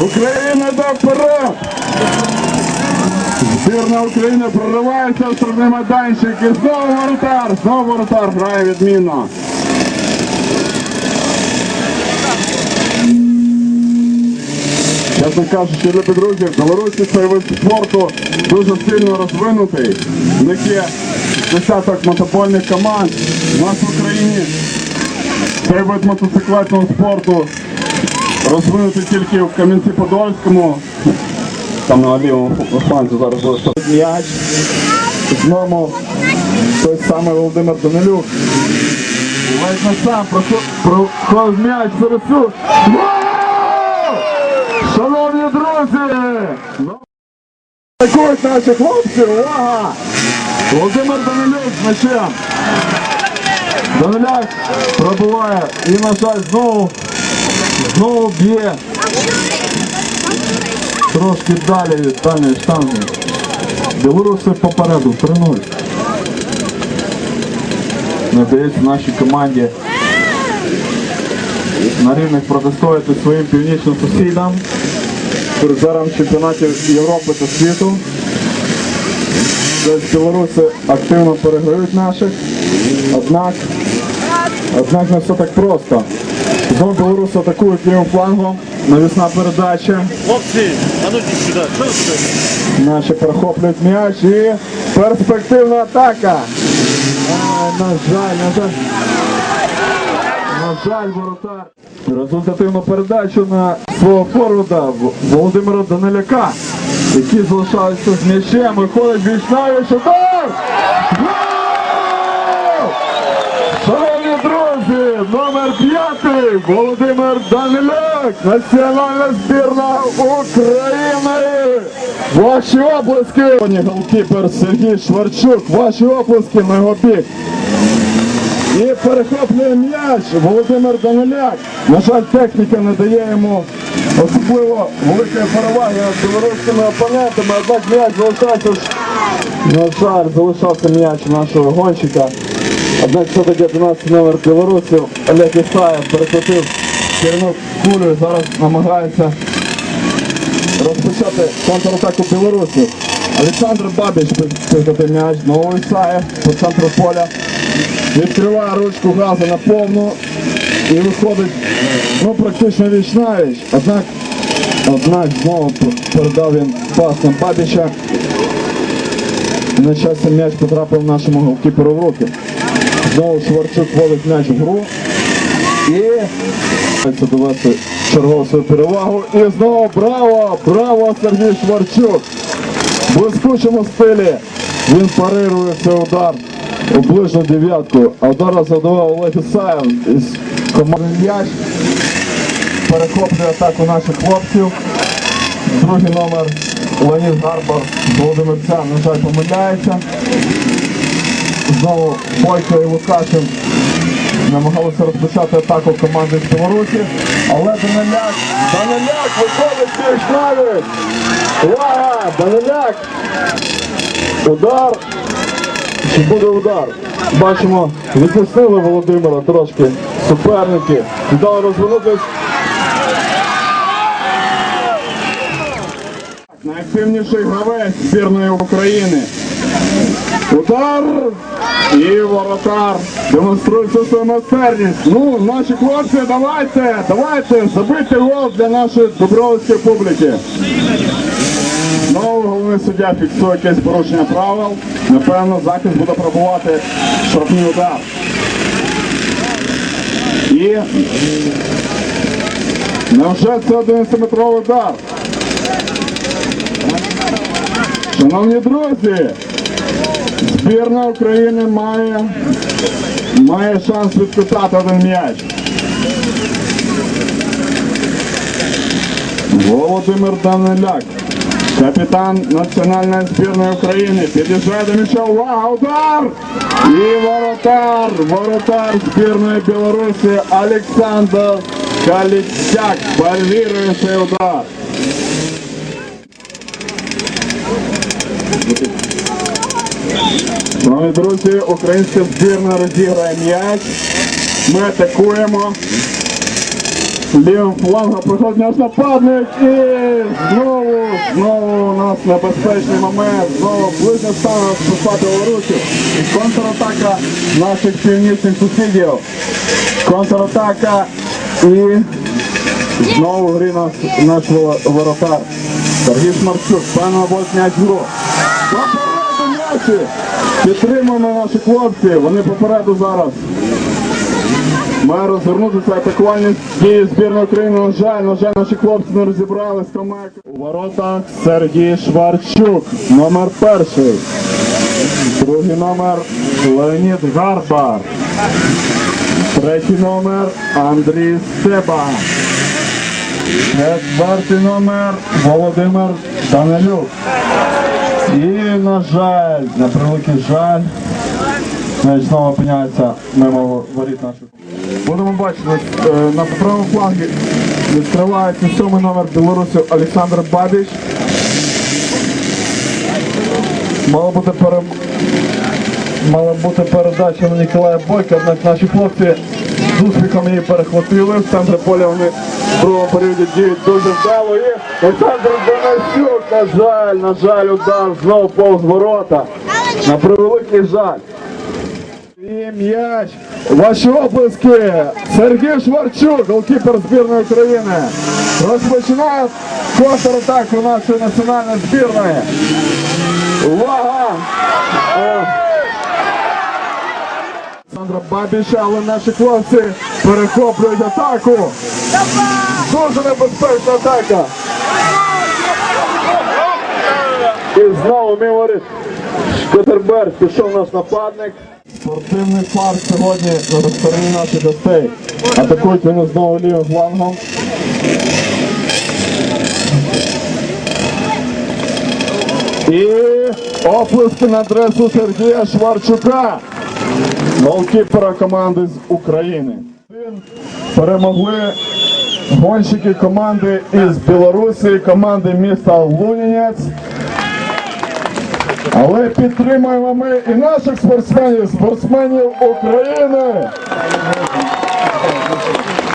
Україна до вперед! Збірна України проривається в штрафний майданчик і знову воротар, знову воротар грає відмінно. Чесно кажучи, любі друзі, Білорусі цей вид спорту дуже сильно розвинутий. В них є десяток мотопольних команд. У нас в Україні цей вид мотоциклетного спорту розвинутий тільки в Кам'янці-Подольському. Там на лівому фланзі зараз буде м'яч. Знову той самий Володимир Данилюк. Ледь не сам проходить м'яч Сарасюк. Шановні друзі! Атакують наші хлопці, увага! Володимир Данилюк з м'ячем. Даниляк пробуває і, на жаль, знову, знову б'є. Трошки далі від дальньої штанги. Білоруси попереду 3-0. Не вдається нашій команді на рівних протистояти своїм північним сусідам, призерам чемпіонатів Європи та світу. Десь білоруси активно переграють наших, однак, однак не все так просто. Знову білоруси атакують лівим флангом, навісна передача. Хлопці, а ну сюди. Наші перехоплюють м'яч і перспективна атака. Ай, на жаль, на жаль. На жаль, воротар. Результативну передачу на свого форварда Володимира Даниляка, який залишається з м'ячем, виходить більш навіть удар! П'ятий Володимир Даниляк, національна збірна України. Ваші оплески! Голкіпер Сергій Шварчук, ваші оплески на його бік. І перехоплює м'яч Володимир Даниляк. На жаль, техніка не дає йому особливо великої переваги над білоруськими опонентами, однак м'яч залишається. На жаль, залишався м'яч нашого гонщика. Однак все-таки 11 номер білорусів Олег Ісаєв перехватив керівну кулю і зараз намагається розпочати контратаку білорусів. Олександр Бабіч пихати м'яч, знову Ісаєв по центру поля. Відкриває ручку газу на повну і виходить ну, практично віч навіч. Однак, однак знову передав він пас на Бабіча. На щастя м'яч потрапив нашому голкіперу в руки. Знову Шварчук вводить м'яч в гру. І це довести чергову свою перевагу. І знову браво! Браво Сергій Шварчук! В блискучому стилі він парирує цей удар у ближню дев'ятку. А удар завдавав Олег Ісаєв із команди м'яч. Перехоплює атаку наших хлопців. Другий номер Леонід Гарбар Володимир Цян, на жаль, помиляється. Знову Бойко і Лукашин намагалися розпочати атаку команди з Білорусі. Але Даниляк, Даниляк виходить більш навіть. Увага! Даниляк! Удар. Чи буде удар? Бачимо, відпустили Володимира трошки суперники. Дали розвернутись. Найактивніший гравець збірної України. Удар і воротар демонструється свою майстерність. Ну, наші хлопці, давайте, давайте, забийте гол для нашої добровольської публіки. Знову головний суддя фіксує якесь порушення правил. Напевно, захист буде пробувати штрафний удар. І невже це 11-метровий удар? Шановні друзі, збірна України має, має шанс відкатати один м'яч. Володимир Даниляк, капітан національної збірної України, під'їжджає до м'яча, увага, удар! І воротар, воротар збірної Білорусі Олександр Каліцяк парирує цей удар. Шановні друзі, українська збірна розіграє м'яч. Ми атакуємо. Лівим флангом проходить наш нападник і знову, знову у нас небезпечний момент. Знову ближня стане спасла Білорусі. І контратака наших північних сусідів. Контратака і знову грі наш, наш воротар. Сергій Шмарчук, будет м'яч гру. Попереду! Підтримуємо наші хлопці, вони попереду зараз. Має розвернутися атакувальні дії збірної України. На жаль, на жаль, наші хлопці не розібрали з комекою. У воротах Сергій Шварчук, номер перший. Другий номер Леонід Гарбар. Третій номер Андрій Стеба. Четвертий номер Володимир Данилюк. І, на жаль, на превеликий жаль, М'яч знову опиняється мимо воріт наших. Будемо бачити, е, на правому флангі відкривається сьомий номер Білорусі Олександр Бабіч. Мало бути пере... Мала бути передача на Ніколая Бойка, однак наші хлопці з успіхом її перехватили. В центрі поля вони в другому періоді діють дуже вдало. І Олександр Донасюк, на жаль, на жаль, удар знову повз ворота. На превеликий жаль. І м'яч. Ваші оплески. Сергій Шварчук, голкіпер збірної України. Розпочинає контратаку нашої національної збірної. Увага! Олександра Бабіша, але наші хлопці перехоплюють атаку. Дуже небезпечна атака. І знову міворіт. Шкотерберг пішов наш нападник. Спортивний флаг сьогодні на стороні наших гостей. Атакують вони знову лівим флангом. І оплески на адресу Сергія Шварчука, голкіпера команди з України. Перемогли гонщики команди із Білорусі, команди міста Лунінець. Але підтримуємо ми і наших спортсменів, спортсменів України.